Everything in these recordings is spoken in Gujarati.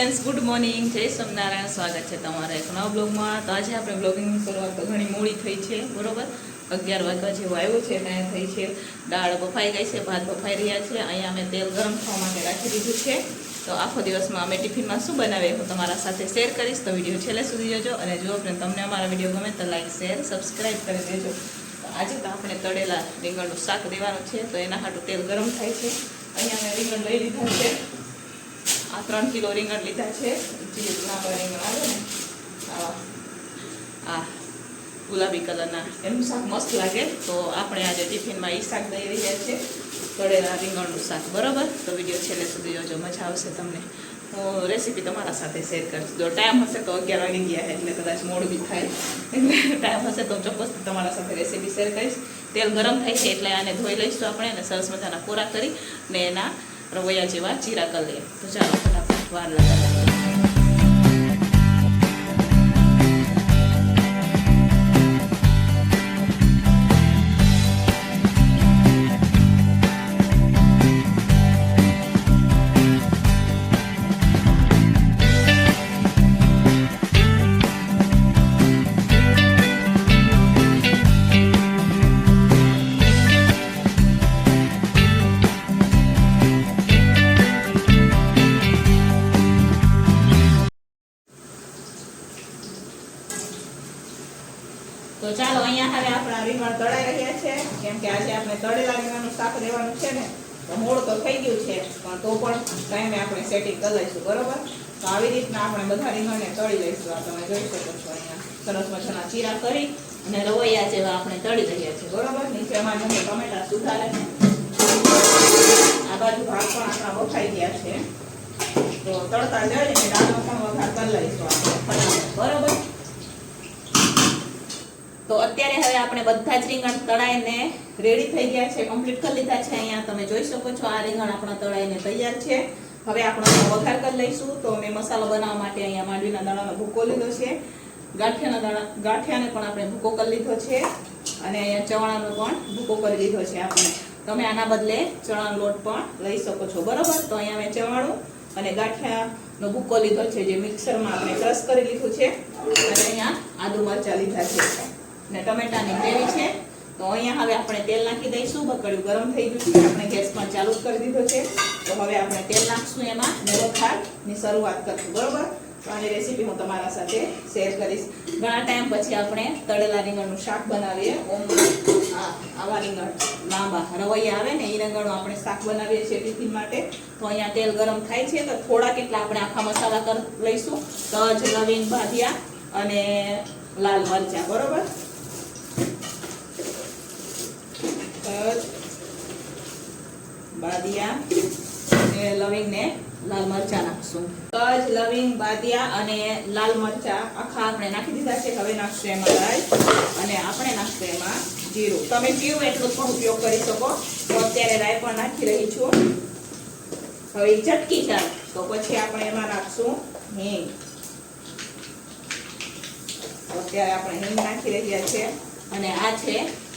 ફ્રેન્ડ્સ ગુડ મોર્નિંગ જય સ્વામિનારાયણ. સ્વાગત છે તમારા એક નવા બ્લોગમાં. તો આજે આપણે બ્લોગિંગની શરૂઆત તો ઘણી મોડી થઈ છે, બરોબર? અગિયાર વાગ્યા જેવું આવ્યું છે ત્યાં થઈ છે. દાળ બફાઈ ગઈ છે, ભાત બફાઈ રહ્યા છે. અહીંયા અમે તેલ ગરમ થવા માટે રાખી દીધું છે. તો આખો દિવસમાં અમે ટિફિનમાં શું બનાવીએ હું તમારા સાથે શેર કરીશ. તો વીડિયો છેલ્લે સુધી જોજો અને જો ફ્રેન્ડ તમને અમારા વીડિયો ગમે તો લાઈક, શેર સબસ્ક્રાઈબ કરી દેજો. તો આજે તો આપણે તળેલા રીંગણનું શાક દેવાનું છે, તો એના હાટું તેલ ગરમ થાય છે. અહીંયા અમે રીંગણ લઈ લીધું છે. આ ત્રણ કિલો રીંગણ લીધા છે. જે લાંબા રીંગણ આવે ને. આ ગુલાબી કલરના. એનું શાક મસ્ત લાગે. તો આપણે આજે ટિફિનમાં એ શાક દઈ રહ્યા છે. તળેલા રીંગણનું શાક. બરાબર? તો વીડિયો છેલ્લે સુધી જોજો. મજા આવશે તમને. હું રેસીપી તમારા સાથે શેર કરીશ. જો ટાઈમ હશે તો અગિયાર વાગી ગયા એટલે કદાચ મોડું બી થાય. એટલે ટાઈમ હશે તો ચોક્કસ તમારા સાથે રેસીપી શેર કરીશ. તેલ ગરમ થાય છે એટલે આને ધોઈ લઈશું આપણે અને સરસ મજાના કોરા કરી ને એના રવૈયા જેવા ચીરા કરી લઈએ તો ચાલો ફટાફટ વાર લગાવીએ કેમ કે આજે આપણે તળેલા રીંગણનું શાક લેવાનું છે ને, તો મોડ તો થઈ ગયું છે, પણ તો પણ ટાઈમે આપણે સેટિંગ કરી બરોબર? તો આવી રીતના આપણે બધા રીંગણને તળી લઈશું. આ તમે જોઈ શકો છો અહીંયા. સરસ મજાના ચીરા કરી અને રવૈયા જેવા આપણે તળી રહ્યા છીએ, બરોબર? નીચે અમારે ટમેટા સુધારે. આ બાજુ ભાગ પણ આપણા વખાઈ ગયા છે. તો તળતા જઈને દાળનો પણ વઘાર કરી લઈશું આપણે. બરોબર? તો અત્યારે હવે આપણે બધા જ રીંગણ તળાઈને રેડી થઈ ગયા છે કમ્પ્લીટ કરી લીધા છે. અહીંયા તમે જોઈ શકો છો, આ રીંગણ આપણા તળાઈને તૈયાર છે. હવે આપણે વઘાર કરી લઈશું. તો મેં મસાલો બનાવવા માટે અહીંયા માંડવીના દાણાનો ભૂકો લીધો છે. ગાંઠિયાના દાણા, ગાંઠિયાને પણ આપણે ભૂકો કરી લીધો છે. અને અહીંયા ચવાણાનો પણ ભૂકો કરી લીધો છે આપણે. તમે આના બદલે ચણાનો લોટ પણ લઈ શકો છો. બરોબર? તો અહીંયા મેં ચવાણું અને ગાંઠિયાનો ભૂકો લીધો છે, જે મિક્સરમાં આપણે ક્રશ કરી લીધું છે. અને અહીંયા આદુ મરચાં લીધા છે. ને ટમેટાની ગ્રેવી છે. તો અહીંયા હવે આપણે તેલ નાખી દઈશું. બકડ્યું ગરમ થઈ ગયું છે. આપણે ગેસ પણ ચાલુ કરી દીધો છે. તો હવે આપણે તેલ નાખશું એમાં. ને વઘારની શરૂઆત કરશું. બરોબર? તો આની રેસીપી હું તમારા સાથે શેર કરીશ. ઘણા ટાઈમ પછી આપણે તળેલા રીંગણનું શાક બનાવીએ. ઓમ આવા રીંગણ લાંબા રવૈયા આવે ને એ રીંગણનું આપણે શાક બનાવીએ છીએ ટિફિન માટે. તો અહીંયા તેલ ગરમ થાય છે. તો થોડા કેટલા આપણે આખા મસાલા કર લઈશું. તજ, લવિંગ, ભાધિયા અને લાલ મરચા. બરોબર? તજ બાદિયા અને લાલ મરચા નાખશું. તજ લવિંગ, બાદિયા અને લાલ મરચા આખા આપણે નાખી દીધા છે. હવે નાખશું એમાં રાઈ અને આપણે નાખશું એમાં જીરું. તમે જીરું એટલો પણ ઉપયોગ કરી શકો. તો અત્યારે રાઈ પણ નાખી રહી છું. હવે ચટકી જાય. તો પછી આપણે એમાં નાખશું હિંગ. અત્યારે આપણે હિંગ નાખી રહ્યા છે. અને આ છે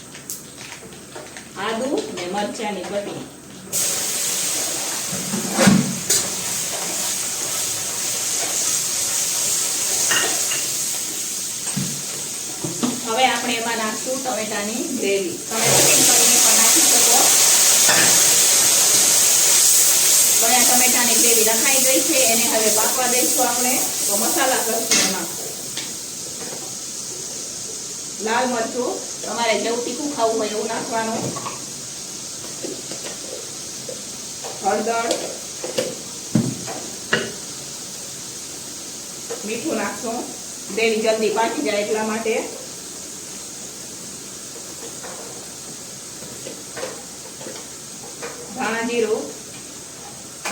આદુ ને મરચાની પટ્ટી હવે આપણે એમાં નાખશું ટમેટાની ગ્રેવી. તમે કટિંગ કરીને પણ નાખી શકો. તો આ ટમેટાની ગ્રેવી રખાઈ ગઈ છે, એને હવે પાકવા દઈશું આપણે. તો મસાલા કરશું એમાં. લાલ મરચું. તમારે જેવું તીખું ખાવું હોય એવું નાખવાનું. હળદર. મીઠું નાખશું. ગ્રેવી જલ્દી પાકી જાય એટલા માટે. ધાણા જીરું.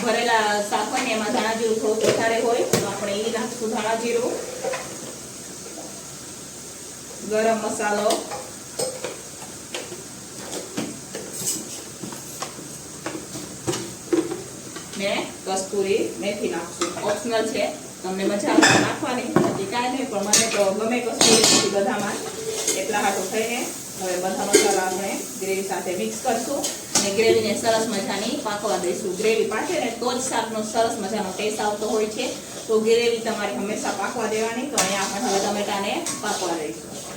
ભરેલા શાક હોય ને એમાં ધાણા જીરું થોડું વધારે હોય તો આપણે એ નાખશું ધાણા જીરું. ગરમ મસાલો. ને કસ્તુરી મેથી નાખશું. ઓપ્શનલ છે. તમને મજા આવે નાખવાની. બાકી કાંઈ નહીં, પણ મને તો ગમે કસ્તુરી મેથી બધામાં. એટલા હાટું થઈને હવે બધા મસાલા આપણે ગ્રેવી સાથે મિક્સ કરશું. અને ગ્રેવીને સરસ મજાની પાકવા દઈશું. ગ્રેવી પાકે ને તો જ શાકનો સરસ મજાનો ટેસ્ટ આવતો હોય છે. તો ગ્રેવી તમારે હંમેશા પાકવા દેવાની. તો અહીંયા આપણે હવે ટમેટાને પાકવા દઈશું.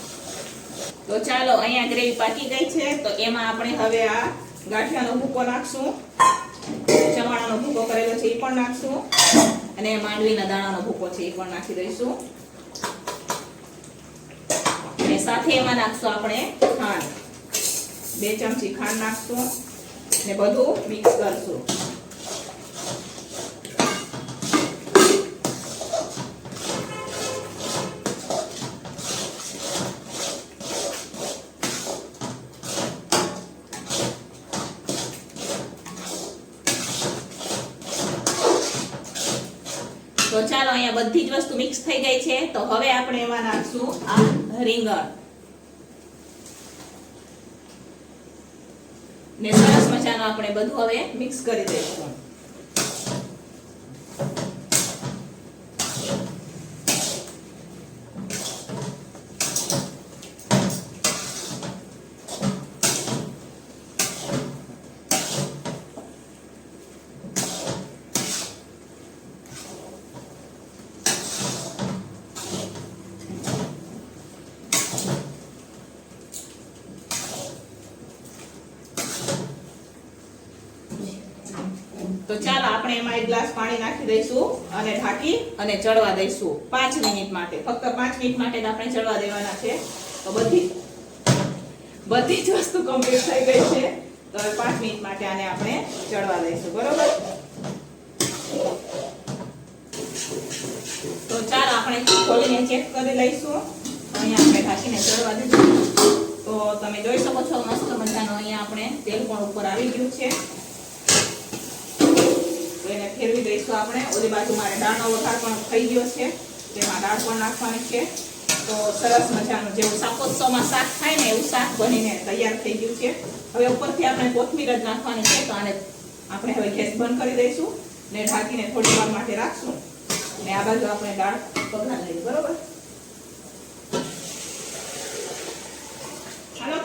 તો ચાલો, અહીંયા ગ્રેવી પાકી ગઈ છે. તો એમાં આપણે હવે આ ગાંઠિયાનો ભૂકો નાખશું. ચવાણાનો ભૂકો કરેલો છે એ પણ નાખશું. અને માંડવીના દાણાનો ભૂકો છે એ પણ નાખી દઈશું. અને સાથે એમાં નાખશું આપણે ખાંડ. બે ચમચી ખાંડ નાખશું. ને બધું મિક્સ કરશું. અહીંયા બધી જ વસ્તુ મિક્સ થઈ ગઈ છે. તો હવે આપણે એમાં નાખશું આ રીંગણ. ને સરસ મજાનું આપણે બધું હવે મિક્સ કરી દઈશું. તો ચાલો આપણે એમાં એક ગ્લાસ પાણી નાખી દઈશું અને ઢાંકી અને ચડવા દઈશું પાંચ મિનિટ માટે. ફક્ત પાંચ મિનિટ માટે આપણે ચડવા દેવાના છે. તો બધી બધી જ વસ્તુ કમ્પ્લીટ થઈ ગઈ છે. તો હવે પાંચ મિનિટ માટે આને આપણે ચડવા દઈશું. બરોબર? તો ચાલો આપણે ખોલીને ચેક કરી લઈશું. અહીંયા આપણે ઢાંકીને ચડવા દઈશું તો તમે જોઈ શકો છો મસ્ત મજાનો અહીંયા આપણે તેલ પણ ઉપર આવી ગયું છે. એને ફેરવી દઈશું આપણે. ઓલી બાજુ મારે દાણો વઘાર પણ થઈ ગયો છે. તેમાં દાળ પણ નાખવાની છે. તો સરસ મજાનું જેવું શાકોત્સવમાં શાક થાય ને એવું શાક બનીને તૈયાર થઈ ગયું છે. હવે ઉપરથી આપણે કોથમીર જ નાખવાની છે, તો આને આપણે હવે ગેસ બંધ કરી દઈશું ને ઢાંકીને થોડી વાર માટે રાખશું. ને આ બાજુ આપણે દાળ પગાર લઈએ, બરોબર?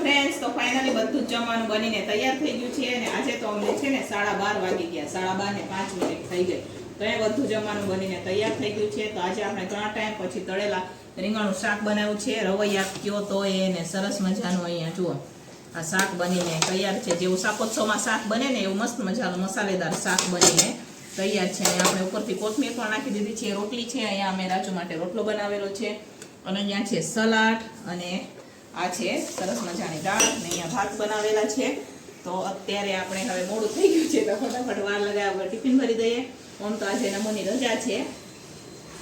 ફ્રેન્ડ્સ તો ફાઇનલી બધું જમવાનું બનીને તૈયાર થઈ ગયું છે અને આજે તો અમને છે ને સાડા બાર વાગી ગયા. સાડા બાર ને પાંચ મિનિટ થઈ ગઈ. તો એ બધું જમવાનું બનીને તૈયાર થઈ ગયું છે. તો આજે આપણે ઘણા ટાઈમ પછી તળેલા રીંગણનું શાક બનાવ્યું છે. રવૈયા કયો તો એને સરસ મજાનું અહીંયા જુઓ. આ શાક બનીને તૈયાર છે. જેવું શાકોત્સવમાં શાક બને ને એવું મસ્ત મજાનું મસાલેદાર શાક બનીને તૈયાર છે. અને આપણે ઉપરથી કોથમીર પણ નાખી દીધી છે. રોટલી છે. અહીંયા અમે રાજુ માટે રોટલો બનાવેલો છે. અને અહીંયા છે સલાડ અને આ છે, સરસ મજાની દાળ. અને અહીંયા ભાત બનાવેલા છે. તો અત્યારે આપણે હવે મોડું થઈ ગયું છે, તો ફટાફટ વાર લગાવ્યા ટિફિન ભરી દઈએ. આમ તો આજે નમોની રજા છે.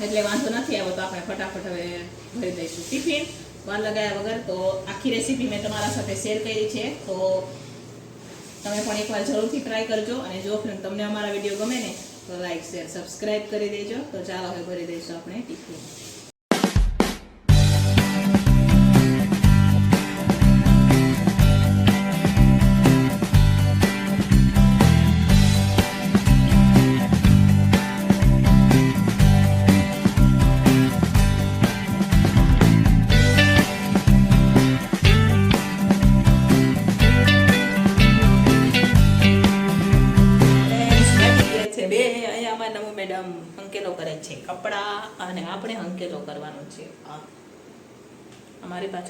એટલે વાંધો નથી આવ્યો તો આપણે ફટાફટ હવે ભરી દઈશું ટિફિન. વાર લગાવ્યા વગર તો આખી રેસીપી મેં તમારા સાથે શેર કરી છે. તો તમે પણ એકવાર જરૂરથી ટ્રાય કરજો. અને જો ફ્રેન્ડ તમને અમારા વીડિયો ગમે ને, તો લાઈક શેર સબસ્ક્રાઈબ કરી દેજો. તો ચાલો હવે ભરી દઈશું આપણે ટિફિન.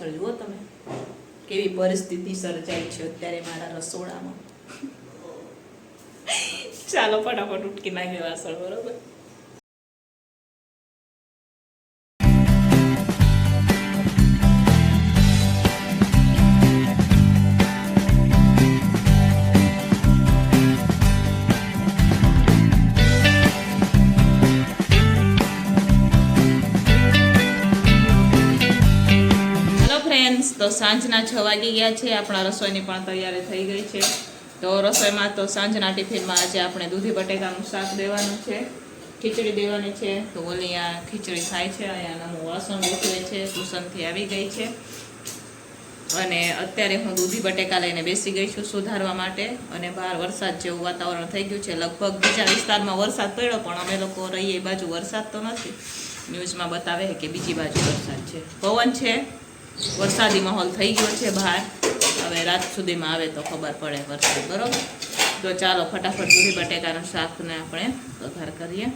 પાછળ જુઓ તમે? કેવી પરિસ્થિતિ સર્જાઈ છે અત્યારે મારા રસોડામાં? ચાલો ફટાફટ ઉટકી નાખે વાસણ, બરોબર? ફ્રેન્ડ્સ તો સાંજના છ વાગી ગયા છે. આપણા રસોઈની પણ તૈયારી થઈ ગઈ છે. તો રસોઈમાં તો સાંજના ટિફિનમાં આજે આપણે દૂધી બટેકાનું શાક દેવાનું છે. ખીચડી દેવાની છે. તો ઓલી આ ખીચડી થાય છે. અહીંયા હું વાસણ ગોઠવે છે. સુસનથી આવી ગઈ છે. અને અત્યારે હું દૂધી બટેકા લઈને બેસી ગઈ છું સુધારવા માટે. અને બહાર વરસાદ જેવું વાતાવરણ થઈ ગયું છે. લગભગ બીજા વિસ્તારમાં વરસાદ પડ્યો, પણ અમે લોકો રહીએ એ બાજુ વરસાદ તો નથી. ન્યૂઝમાં બતાવે કે બીજી બાજુ વરસાદ છે. પવન છે? વરસાદી માહોલ થઈ ગયો છે બહાર. હવે રાત સુધીમાં આવે તો ખબર પડે વરસાદ, બરોબર? તો ચાલો ફટાફટ દૂધી બટેકાનું શાકને આપણે વઘાર કરીએ.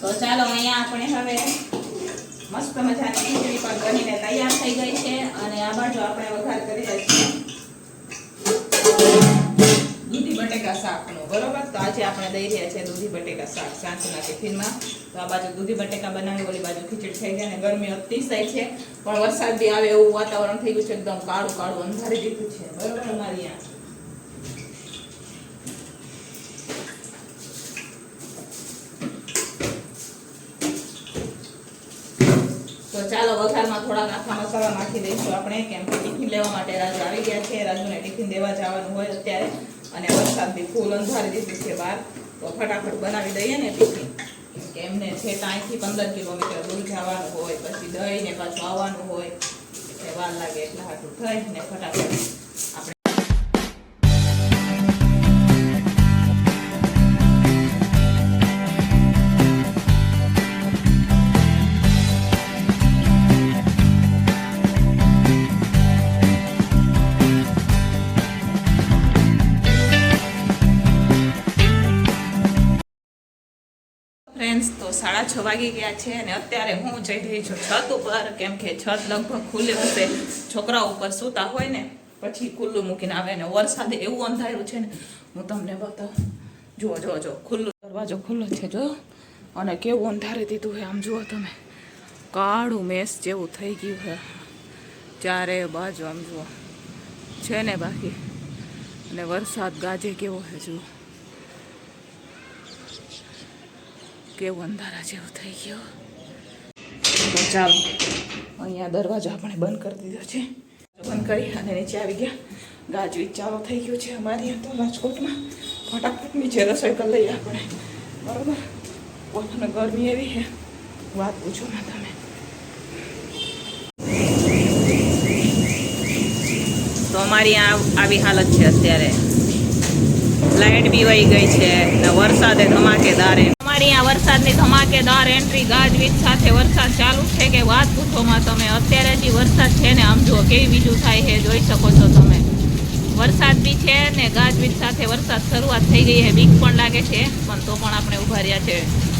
તો ચાલો અહીંયા આપણે હવે મસ્ત મજાની ખીચડી પણ બનીને તૈયાર થઈ ગઈ છે અને આ બાજુ આપણે વઘાર કરી રહ્યા છીએ દૂધી બટેકા શાકનો. બરોબર? તો આજે આપણે દઈ રહ્યા છીએ દૂધી બટેકા શાક. સાંજના ટિફિનમાં. તો આ બાજુ દૂધી બટેકા બનાવી ઓલી બાજુ ખીચડી થઈ ગયા અને ગરમી અતિશય છે. પણ વરસાદ બી આવે એવું વાતાવરણ થઈ ગયું છે, એકદમ કાળું કાળું અંધારી દીધું છે. બરોબર અમારી અહીંયા ચાલો, વઘારમાં થોડાક આખા મસાલા નાખી દઈશું આપણે, કેમ કે ટિફિન લેવા માટે રાજુ આવી ગયા છે. રાજુને ટિફિન દેવા જવાનું હોય અત્યારે. અને વરસાદ બી ફૂલ અંધારી દીધી છે બહાર, તો ફટાફટ બનાવી દઈએ ને ટિફિન. કે એમને છે ત્યાંથી પંદર કિલોમીટર દૂર જવાનું હોય, પછી દહીં ને પાછું આવવાનું હોય, એટલે વાર લાગે એટલા હાટું થઈ ને ફટાફટ. આપણે સાડા છ વાગી ગયા છે અને અત્યારે હું જઈ રહી છું છત ઉપર. કેમ કે છત લગભગ ખુલ્લી હશે છોકરા ઉપર સૂતા હોય ને, પછી ખુલ્લું મૂકીને આવે ને વરસાદ એવું અંધાર્યું છે ને, હું તમને બતાવું. જુઓ જુઓ જો ખુલ્લું દરવાજો ખુલ્લો છે જો અને કેવું અંધારી દીધું છે, આમ જુઓ તમે. કાળું મેસ જેવું થઈ ગયું છે. ચારે બાજુ આમ જુઓ. છે ને બાકી? અને વરસાદ ગાજે કેવો છે, જુઓ. કેવું અંધારા જેવું થઈ ગયું. તો ચાલો અહીંયા દરવાજો આપણે બંધ કરી દીધો છે. બંધ કરી અને નીચે આવી ગયા. ગાજવીજ ચાલો થઈ ગયું છે અમારી તો રાજકોટમાં. ફટાફટ નીચે રસોઈ કરી લઈએ આપણે. બરોબર? પોતાને ગરમી એવી છે. વાત પૂછો ના તમે. તો અમારી આવી હાલત છે અત્યારે. લાઇટ બી વહી ગઈ છે ને વરસાદે ધમાકેદાર એ- અમારી આ વરસાદની ધમાકેદાર એન્ટ્રી ગાજવીજ સાથે વરસાદ ચાલુ છે કે વાત પૂછોમાં તમે? અત્યારે જે વરસાદ છે ને, આમ જુઓ કેવી બીજું થાય છે, જોઈ શકો છો તમે. વરસાદ બી છે ને, ગાજવીજ સાથે વરસાદ શરૂઆત થઈ ગઈ છે. બીક પણ લાગે છે, પણ તો પણ આપણે ઊભા રહ્યા છે.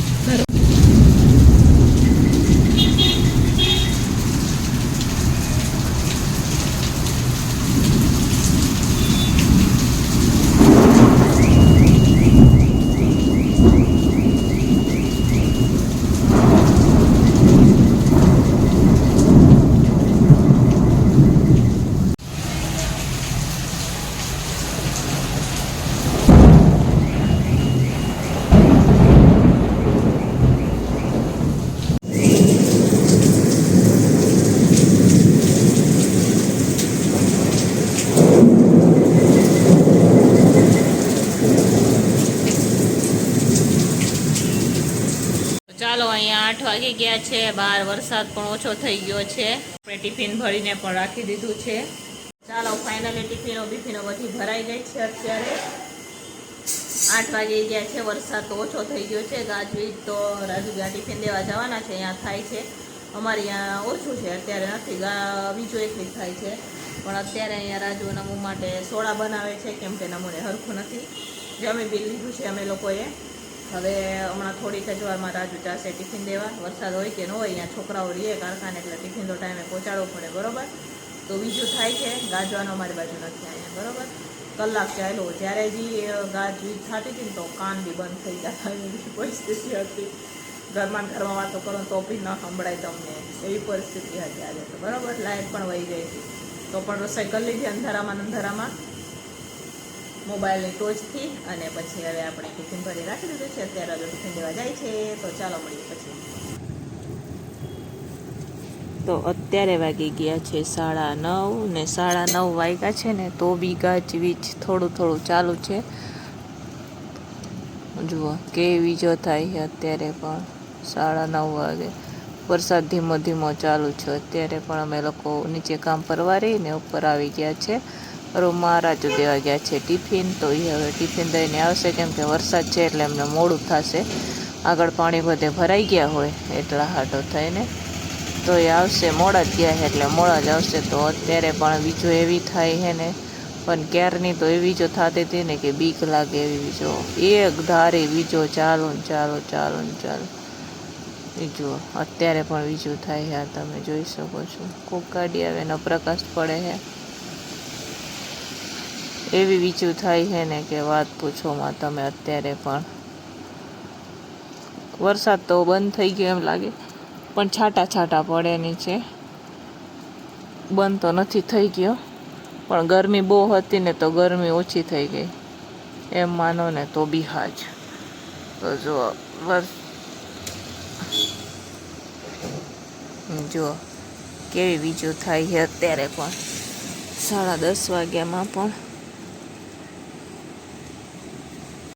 ચાલો, અહીંયા આઠ વાગી ગયા છે બહાર વરસાદ પણ ઓછો થઈ ગયો છે. આપણે ટિફિન ભરીને પણ રાખી દીધું છે. ચાલો ફાઇનલી ટિફિનો બિફિનો બધી ભરાઈ ગઈ છે અત્યારે. આઠ વાગી ગયા છે, વરસાદ તો ઓછો થઈ ગયો છે. ગાજવીજ તો રાજુ ત્યાં ટિફિન દેવા જવાના છે, અહીંયા થાય છે. અમારે અહીંયા ઓછું છે, અત્યારે નથી બીજું એકલી થાય છે. પણ અત્યારે અહીંયા રાજુ નમુ માટે સોડા બનાવે છે, કેમ કે નમુને હરખું નથી. જમી બી લીધું છે અમે લોકોએ. હવે હમણાં થોડીક જ વારમાં રાજુ ચાસે ટિફિન દેવા. વરસાદ હોય કે ન હોય, અહીંયા છોકરાઓ રહીએ કારખાને એટલે ટિફિન તો ટાઈમે પહોંચાડવો પડે, બરોબર? તો બીજું થાય છે, ગાજવાનો અમારી બાજુ નથી અહીંયા બરાબર? કલાક ચાલ્યો જ્યારે જે ગાજ વીજ થતી હતી ને તો કાન બી બંધ થઈ જતા એવી પરિસ્થિતિ હતી. ઘરમાં ઘરમાં વાતો કરો તો બી ન સંભળાય તમને. એવી પરિસ્થિતિ હતી આજે તો, બરાબર? લાઇટ પણ વહી ગઈ હતી. તો પણ રસોઈ કરી લીધી અંધારામાં અંધારામાં. મોબાઈલની ટોચથી અને પછી હવે આપણે ટિફિન ભરી રાખી દીધું છે. અત્યારે હવે ટિફિન દેવા જાય છે. તો ચાલો મળીએ પછી. તો અત્યારે વાગી ગયા છે સાડા નવ ને સાડા નવ વાગ્યા છે ને તો બી ગાજવીજ થોડું થોડું ચાલુ છે. જુઓ કેવી વીજો થાય અત્યારે પણ સાડા નવ વાગે. વરસાદ ધીમો ધીમો ચાલુ છે. અત્યારે પણ અમે લોકો નીચે કામ પરવા રહીને ઉપર આવી ગયા છે. રૂમમાં રાજુ દેવા ગયા છે ટિફિન, તો એ હવે ટિફિન દઈને આવશે, કેમ કે વરસાદ છે એટલે એમને મોડું થશે. આગળ પાણી બધે ભરાઈ ગયા હોય, એટલા હાટો થઈને. તો એ આવશે, મોડા જ ગયા છે એટલે મોડા જ આવશે, તો અત્યારે પણ બીજો એવી થાય છે ને. પણ ક્યારની તો એવી જો થતી હતી ને કે બીક લાગે એવી બીજો. એક ધારી બીજો ચાલુ ને ચાલો, ચાલુ ને ચાલો. એ અત્યારે પણ બીજું થાય છે તમે જોઈ શકો છો. ખૂબ ગાડી આવે એનો પ્રકાશ પડે છે એવી બીજું થાય છે ને કે વાત પૂછોમાં તમે અત્યારે પણ. વરસાદ તો બંધ થઈ ગયો એમ લાગે, પણ છાંટા છાંટા પડે નીચે. બંધ તો નથી થઈ ગયો, પણ ગરમી બહુ હતી ને તો ગરમી ઓછી થઈ ગઈ. એમ માનો ને તો બી હાજ તો જો વર્ષ જુઓ કેવી બીજું થાય છે અત્યારે પણ. સાડા દસ વાગ્યામાં પણ